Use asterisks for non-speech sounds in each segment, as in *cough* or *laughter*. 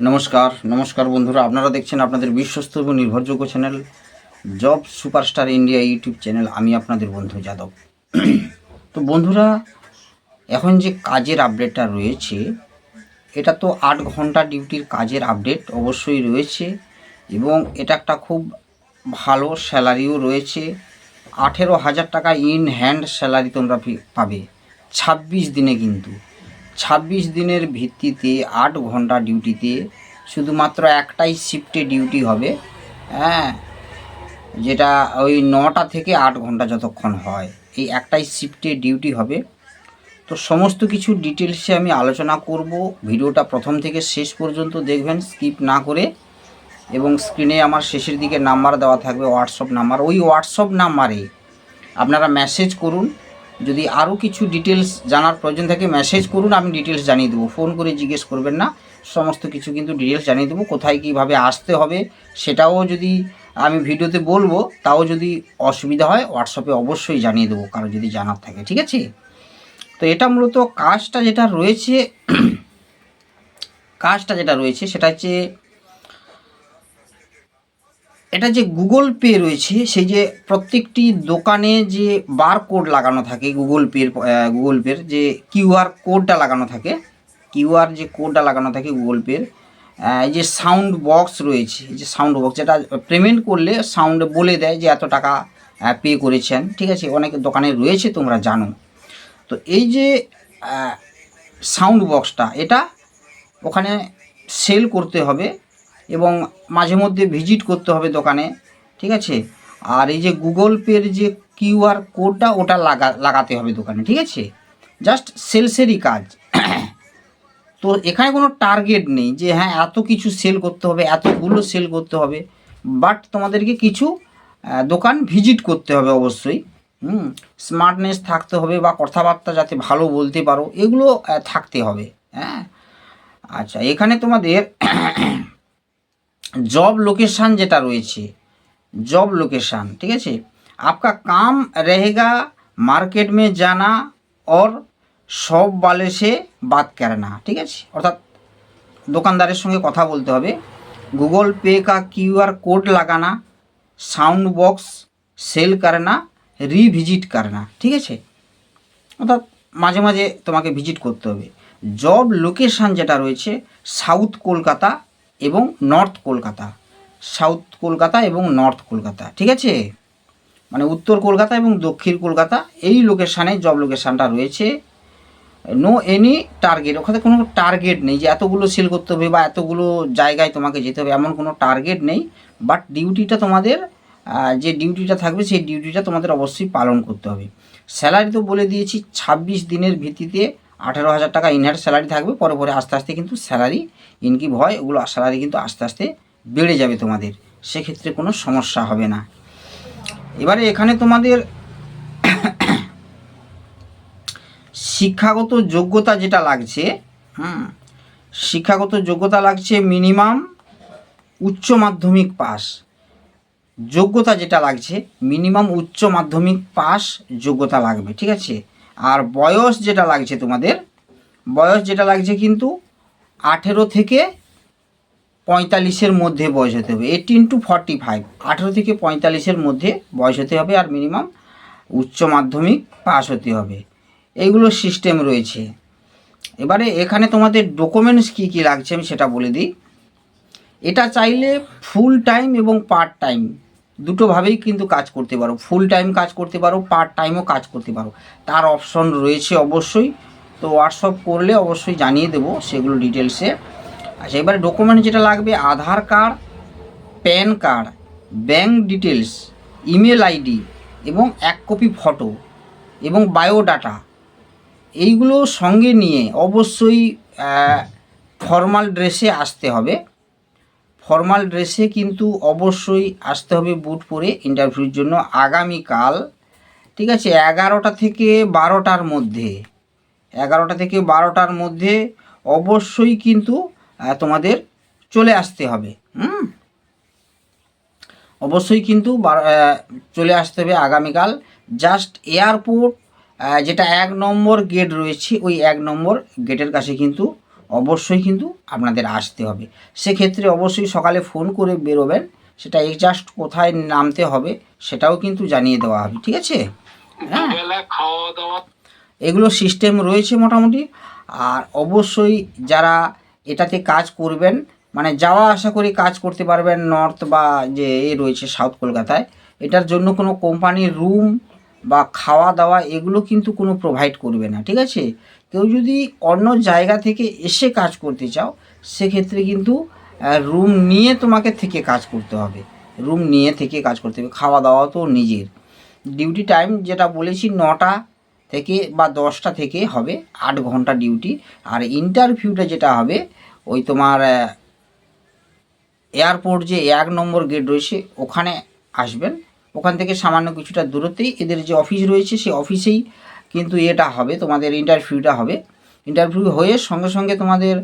নমস্কার নমস্কার বন্ধুরা। আপনারা দেখছেন আপনাদের বিশ্বস্ত এবং নির্ভরযোগ্য channel job superstar India YouTube channel. আমি আপনাদের বন্ধু যাদব। তো বন্ধুরা, এখন যে কাজের আপডেটটা রয়েছে, এটা তো আট ঘণ্টা ডিউটির কাজের আপডেট অবশ্যই রয়েছে এবং এটা একটা খুব ভালো স্যালারিও রয়েছে। আঠেরো হাজার টাকা ইন হ্যান্ড স্যালারি তোমরা পাবে। ছাব্বিশ দিনে কিন্তু। ছাব্বিশ দিনের ভিত্তিতে আট ঘণ্টা ডিউটিতে শুধুমাত্র একটাই শিফটে ডিউটি হবে হ্যাঁ যেটা ওই নটা থেকে আট ঘণ্টা যতক্ষণ হয়, এই একটাই শিফটে ডিউটি হবে। তো সমস্ত কিছু ডিটেলসে আমি আলোচনা করব, ভিডিওটা প্রথম থেকে শেষ পর্যন্ত দেখবেন, স্কিপ না করে, এবং স্ক্রিনে আমার শেষের দিকে নাম্বার দেওয়া থাকবে, হোয়াটসঅ্যাপ নাম্বার, ওই হোয়াটসঅ্যাপ নাম্বারে আপনারা মেসেজ করুন যদি আরও কিছু ডিটেলস জানার প্রয়োজন থাকে মেসেজ করুন, আমি ডিটেলস জানিয়ে দেবো। ফোন করে জিজ্ঞেস করবেন না, সমস্ত কিছু কিন্তু ডিটেলস জানিয়ে দেবো, কোথায় কীভাবে আসতে হবে, সেটাও যদি আমি ভিডিওতে বলব, তাও যদি অসুবিধা হয় হোয়াটসঅ্যাপে অবশ্যই জানিয়ে দেবো, কারও যদি জানার থাকে, ঠিক আছে? তো এটা মূলত কাজটা যেটা রয়েছে, কাজটা যেটা রয়েছে, সেটা হচ্ছে এটা যে গুগল পে রয়েছে, সেই যে প্রত্যেকটি দোকানে যে বার কোড লাগানো থাকে গুগল পের গুগল পের যে কিউআর কোডটা লাগানো থাকে কিউআর যে কোডটা লাগানো থাকে গুগল পের এই যে সাউন্ড বক্স রয়েছে যে সাউন্ড বক্স যেটা পেমেন্ট করলে সাউন্ড বলে দেয় যে এত টাকা পে করেছেন। ঠিক আছে, অনেক দোকানে রয়েছে, তোমরা জানো। তো এই যে সাউন্ড বক্সটা এটা ওখানে সেল করতে হবে। এবং মাঝে মধ্যে ভিজিট করতে হবে দোকানে, ঠিক আছে? আর এই যে গুগল পের যে কিউআর কোডটা ওটা লাগা, লাগাতে হবে দোকানে, ঠিক আছে? জাস্ট সেলসেরই কাজ। *clears throat* তো এখানে কোনো টার্গেট নেই যে হ্যাঁ এত কিছু সেল করতে হবে এতগুলো সেল করতে হবে। বাট তোমাদেরকে কিছু দোকান ভিজিট করতে হবে অবশ্যই। হুম স্মার্টনেস থাকতে হবে বা কথাবার্তা যাতে ভালো বলতে পারো, এগুলো থাকতে হবে। হ্যাঁ? আচ্ছা এখানে তোমাদের *clears throat* जॉब लोकेशन যেটা রয়েছে जॉब लोकेशन ठीक है आपका काम रहेगा मार्केट में जाना और शॉप वाले से बात करना ঠিক আছে অর্থাৎ দোকানদারের সঙ্গে কথা বলতে হবে गूगल पे का क्यूआर कोड लगाना साउंड बॉक्स सेल करना রিভিজিট करना ঠিক আছে অর্থাৎ মাঝে মাঝে তোমাকে ভিজিট করতে হবে জব লোকেশান যেটা রয়েছে সাউথ কলকাতা এবং নর্থ কলকাতা, সাউথ কলকাতা এবং নর্থ কলকাতা, ঠিক আছে? মানে উত্তর কলকাতা এবং দক্ষিণ কলকাতা, এই লোকেশানে জব লোকেশানটা রয়েছে। নো এনি টার্গেট ওখানে কোনো টার্গেট নেই যে এতগুলো সেল করতে হবে বা এতগুলো জায়গায় তোমাকে যেতে হবে, এমন কোনো টার্গেট নেই। বাট ডিউটিটা তোমাদের যে ডিউটিটা থাকবে সেই ডিউটিটা তোমাদের অবশ্যই পালন করতে হবে। স্যালারি তো বলে দিয়েছি, ছাব্বিশ দিনের ভিত্তিতে আঠেরো হাজার টাকা ইনহ্যান্ড স্যালারি থাকবে পরে পরে আস্তে আস্তে কিন্তু স্যালারি ইনকিভ হয়, ওগুলো স্যালারি কিন্তু আস্তে আস্তে বেড়ে যাবে তোমাদের। সেক্ষেত্রে কোনো সমস্যা হবে না। এবারে এখানে তোমাদের শিক্ষাগত যোগ্যতা যেটা লাগছে, হুম, শিক্ষাগত যোগ্যতা লাগছে মিনিমাম উচ্চ মাধ্যমিক পাস। যোগ্যতা যেটা লাগছে মিনিমাম উচ্চ মাধ্যমিক পাস যোগ্যতা লাগবে, ঠিক আছে? আর বয়স যেটা লাগছে তোমাদের, বয়স যেটা লাগছে কিন্তু আঠেরো থেকে পঁয়তাল্লিশের মধ্যে বয়স হতে হবে। এইটিন টু ফর্টি ফাইভ আঠেরো থেকে পঁয়তাল্লিশের মধ্যে বয়স হতে হবে আর মিনিমাম উচ্চ মাধ্যমিক পাস হতে হবে। এইগুলো সিস্টেম রয়েছে। এবারে এখানে তোমাদের ডকুমেন্টস কী কী লাগছে আমি সেটা বলে দিই। এটা চাইলে ফুল টাইম এবং পার্ট টাইম দুটোভাবেই কিন্তু কাজ করতে পারো। ফুল টাইম কাজ করতে পারো পার্ট টাইমও কাজ করতে পারো। তার অপশন রয়েছে অবশ্যই। তো হোয়াটসঅ্যাপ করলে অবশ্যই জানিয়ে দেবো সেগুলো ডিটেলসে আচ্ছা এবারে ডকুমেন্ট যেটা লাগবে, Aadhaar card PAN card bank details email ID এবং এক কপি ফটো এবং বায়োডাটা এইগুলো সঙ্গে নিয়ে অবশ্যই ফর্মাল ড্রেসে আসতে হবে। ফর্মাল ড্রেসে কিন্তু অবশ্যই আসতে হবে বুট পরে ইন্টারভিউর জন্য আগামীকাল, ঠিক আছে? এগারোটা থেকে বারোটার মধ্যে, এগারোটা থেকে বারোটার মধ্যে অবশ্যই কিন্তু তোমাদের চলে আসতে হবে, হুম? অবশ্যই কিন্তু চলে আসতে হবে আগামীকাল। জাস্ট এয়ারপোর্ট যেটা এক নম্বর গেট রয়েছে, ওই এক নম্বর গেটের কাছে কিন্তু অবশ্যই কিন্তু আপনাদের আসতে হবে। সেক্ষেত্রে অবশ্যই সকালে ফোন করে বেরোবেন সেটা এক্সাস্ট কোথায় নামতে হবে সেটাও কিন্তু জানিয়ে দেওয়া হবে ঠিক আছে? হ্যাঁ। দুবেলা খাওয়া দাওয়া। এগুলো সিস্টেম রয়েছে মোটামুটি আর অবশ্যই যারা এটাতে কাজ করবেন মানে যাওয়া আশা করি কাজ করতে পারবেন নর্থ বা যে এ রয়েছে সাউথ কলকাতায় এটার জন্য কোনো কোম্পানির রুম বা খাওয়া দাওয়া এগুলো কিন্তু কোনো প্রোভাইড করবে না ঠিক আছে? কেউ যদি অন্য জায়গা থেকে এসে কাজ করতে চাও, সেক্ষেত্রে কিন্তু রুম নিয়ে তোমাকে থেকে কাজ করতে হবে। রুম নিয়ে থেকে কাজ করতে হবে। খাওয়া দাওয়া তো নিজের। ডিউটি টাইম যেটা বলেছি, নটা থেকে বা দশটা থেকে হবে, আট ঘণ্টা ডিউটি আর ইন্টারভিউটা যেটা হবে, ওই তোমার এয়ারপোর্ট যে এক নম্বর গেট রয়েছে, ওখানে আসবেন। ওখান থেকে সামান্য কিছুটা দূরত্বেই এদের যে অফিস রয়েছে, সেই অফিসেই কিন্তু এটা হবে, তোমাদের ইন্টারভিউটা হবে। ইন্টারভিউ হয়ে সঙ্গে সঙ্গে তোমাদের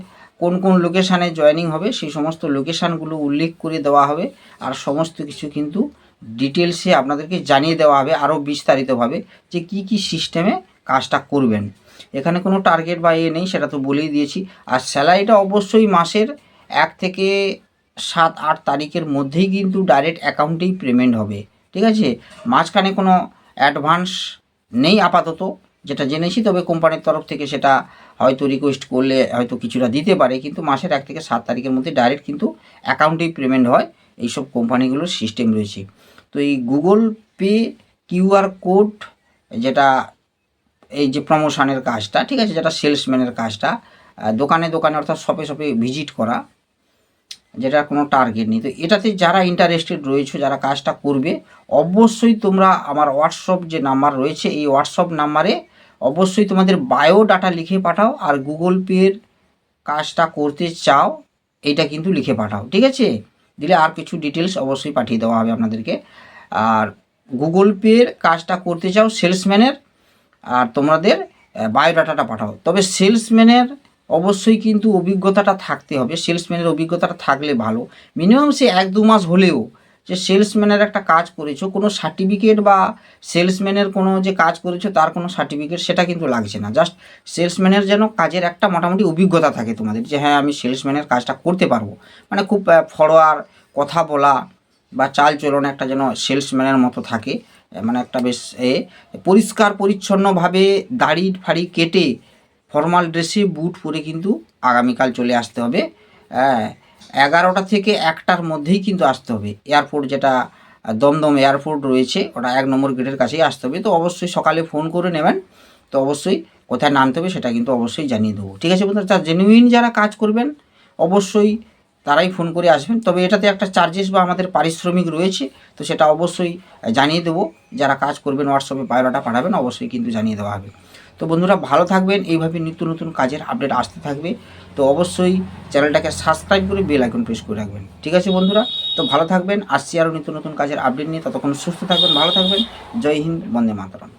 কোন কোন লোকেশানে জয়েনিং হবে, সেই সমস্ত লোকেশানগুলো উল্লেখ করে দেওয়া হবে। আর সমস্ত কিছু কিন্তু ডিটেলসে আপনাদেরকে জানিয়ে দেওয়া হবে আরও বিস্তারিতভাবে যে কি কি সিস্টেমে কাজটা করবেন। এখানে কোনো টার্গেট বা এ নেই, সেটা তো বলেই দিয়েছি। আর স্যালারিটা অবশ্যই মাসের এক থেকে সাত, আট তারিখের মধ্যেই কিন্তু ডাইরেক্ট অ্যাকাউন্টেই পেমেন্ট হবে। ঠিক আছে? মাঝখানে কোনো অ্যাডভান্স নেই আপাতত, যেটা জেনেছি, তবে কোম্পানির তরফ থেকে সেটা হয়তো রিকোয়েস্ট করলে হয়তো কিছুটা দিতে পারে, কিন্তু মাসের এক থেকে সাত তারিখের মধ্যে ডাইরেক্ট কিন্তু অ্যাকাউন্টেই পেমেন্ট হয়, এইসব কোম্পানিগুলোর সিস্টেম রয়েছে। তো এই গুগল পে কিউআর কোড যেটা এই যে প্রমোশনের কাজটা, ঠিক আছে, যেটা সেলসম্যানের কাজটা দোকানে দোকানে অর্থাৎ শপে শপে ভিজিট করা যেটা কোনো টার্গেট নেই। তো এটাতে যারা ইন্টারেস্টেড রয়েছে, যারা কাজটা করবে, অবশ্যই তোমরা আমার হোয়াটসঅ্যাপ যে নাম্বার রয়েছে, এই হোয়াটসঅ্যাপ নাম্বারে অবশ্যই তোমাদের বায়ো ডাটা লিখে পাঠাও আর গুগল পের কাজটা করতে চাও এইটা কিন্তু লিখে পাঠাও, ঠিক আছে? দিলে আর কিছু ডিটেলস অবশ্যই পাঠিয়ে দেওয়া হবে আপনাদেরকে। আর গুগল পের কাজটা করতে চাও সেলসম্যানের আর তোমাদের বায়োডাটাটা পাঠাও। তবে সেলসম্যানের অবশ্যই কিন্তু অভিজ্ঞতাটা থাকতে হবে সেলসম্যানের অভিজ্ঞতাটা থাকলে ভালো। মিনিমাম সে এক দু মাস হলেও যে সেলসম্যানের একটা কাজ করেছ, কোনো সার্টিফিকেট বা সেলসম্যানের কোনো যে কাজ করেছ, তার কোনো সার্টিফিকেট সেটা কিন্তু লাগছে না। জাস্ট সেলসম্যানের যেন কাজের একটা মোটামুটি অভিজ্ঞতা থাকে তোমাদের যে হ্যাঁ আমি সেলসম্যানের কাজটা করতে পারব। মানে খুব ফরোয়ার কথা বলা বা চাল চলন একটা যেন সেলসম্যানের মতো থাকে মানে একটা বেশ এ, পরিষ্কার, পরিচ্ছন্নভাবে দাড়ি ফাড়ি কেটে ফর্মাল ড্রেসে বুট পরে কিন্তু আগামীকাল চলে আসতে হবে। হ্যাঁ এগারোটা থেকে একটার মধ্যেই কিন্তু আসতে হবে। এয়ারপোর্ট যেটা, দমদম এয়ারপোর্ট রয়েছে, ওটা এক নম্বর গেটের কাছেই আসতে হবে। তো অবশ্যই সকালে ফোন করে নেবেন। তো অবশ্যই কোথায় নামতে হবে সেটা কিন্তু অবশ্যই জানিয়ে দেবো। ঠিক আছে বন্ধুরা তার জেনুইন যারা কাজ করবেন, অবশ্যই তারাই ফোন করে আসবেন। তবে এটাতে একটা চার্জেস বা আমাদের পারিশ্রমিক রয়েছে, তো সেটা অবশ্যই জানিয়ে দেবো। যারা কাজ করবেন হোয়াটসঅ্যাপে বায়োডাটা পাঠাবেন, অবশ্যই কিন্তু জানিয়ে দেওয়া হবে। তো বন্ধুরা, ভালো থাকবেন। এইভাবে নিত্য নতুন কাজের আপডেট আসতে থাকবে। তো অবশ্যই চ্যানেলটাকে সাবস্ক্রাইব করে বেল আইকন প্রেস করে রাখবেন। ঠিক আছে বন্ধুরা? তো ভালো থাকবেন। আসছি আরও নিত্য নতুন কাজের আপডেট নিয়ে। ততক্ষণ সুস্থ থাকবেন, ভালো থাকবেন। জয় হিন্দ, বন্দে মাতরম।